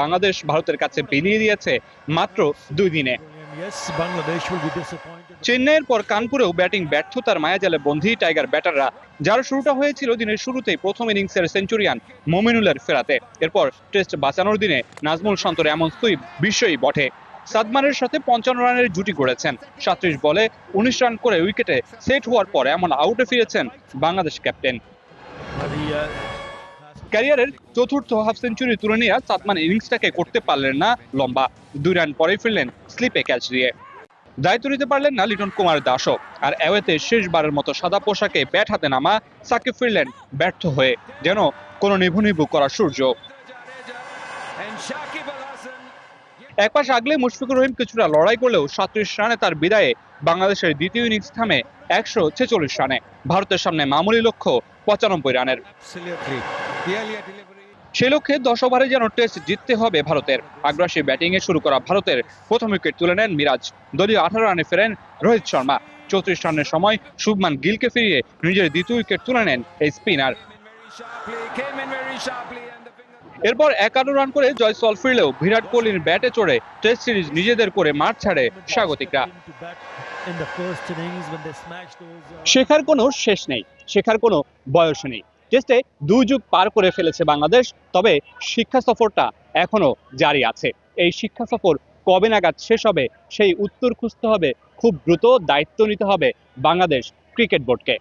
বাংলাদেশ ভারতের কাছে বিলিয়ে দিয়েছে মাত্র দুই দিনে. চেন্নাইয়ের পর কানপুরেও ব্যাটিং ব্যর্থতার মায়াজালে বন্ধি টাইগার ব্যাটাররা যার শুরুটা হয়েছিল দিনের শুরুতেই প্রথম ইনিংসের সেঞ্চুরিয়ান মোমিনুলের ফেরাতে। এরপর টেস্ট বাঁচানোর দিনে নাজমুল শান্তর এমন সুইপ বিশ্বই বটে। সাদমানের সাথে পঞ্চান্ন রানের জুটি গড়েছেন। সাত্রিশ বলে উনিশ রান করে উইকেটে সেট হওয়ার পর এমন আউটে ফিরেছেন বাংলাদেশ ক্যাপ্টেন। Uh, ক্যারিয়ারের চতুর্থ হাফ সেঞ্চুরি তুলে নিয়ে সাদমান ইনিংসটাকে করতে পারলেন না লম্বা। দুই রান পরেই ফিরলেন স্লিপে ক্যাচ দিয়ে। দায়িত্ব নিতে পারলেন না লিটন কুমার দাসও। আর অ্যাওয়েতে শেষবারের মতো সাদা পোশাকে ব্যাট হাতে নামা সাকিব ফিরলেন ব্যর্থ হয়ে, যেন কোনো নিভু নিভু করা সূর্য। এক পাশ আগলে মুশফিকুর রহিম কিছুটা লড়াই করলেও সাতত্রিশ রানে তার বিদায়ে বাংলাদেশের দ্বিতীয় ইনিংস থামে একশো ছেচল্লিশ রানে। ভারতের সামনে মামুলি লক্ষ্য পঁচানব্বই রানের। সেই লক্ষ্যে দশ ওভারে যেন টেস্ট জিততে হবে ভারতের। আগ্রাসী ব্যাটিংয়ে শুরু করা ভারতের প্রথম উইকেট তুলে নেন মিরাজ। দলীয় আঠারো রানে ফেরেন রোহিত শর্মা। চৌত্রিশ রানের সময় শুভমান গিলকে ফিরিয়ে নিজের দ্বিতীয় উইকেট তুলে নেন এই স্পিনার. এরপর একান্ন রান করে জয়সল ফিরলেও বিরাট কোহলির ব্যাটে চড়ে টেস্ট সিরিজ নিজেদের করে মাঠ ছাড়ে স্বাগতিকরা। শেখার কোনো শেষ নেই, শেখার কোনো বয়স নেই। টেস্টে দুই যুগ পার করে ফেলেছে বাংলাদেশ, তবে শিক্ষা সফরটা এখনও জারি আছে। এই শিক্ষা সফর কবে নাগাদ শেষ হবে, সেই উত্তর খুঁজতে হবে, খুব দ্রুত দায়িত্ব নিতে হবে বাংলাদেশ ক্রিকেট বোর্ডকে।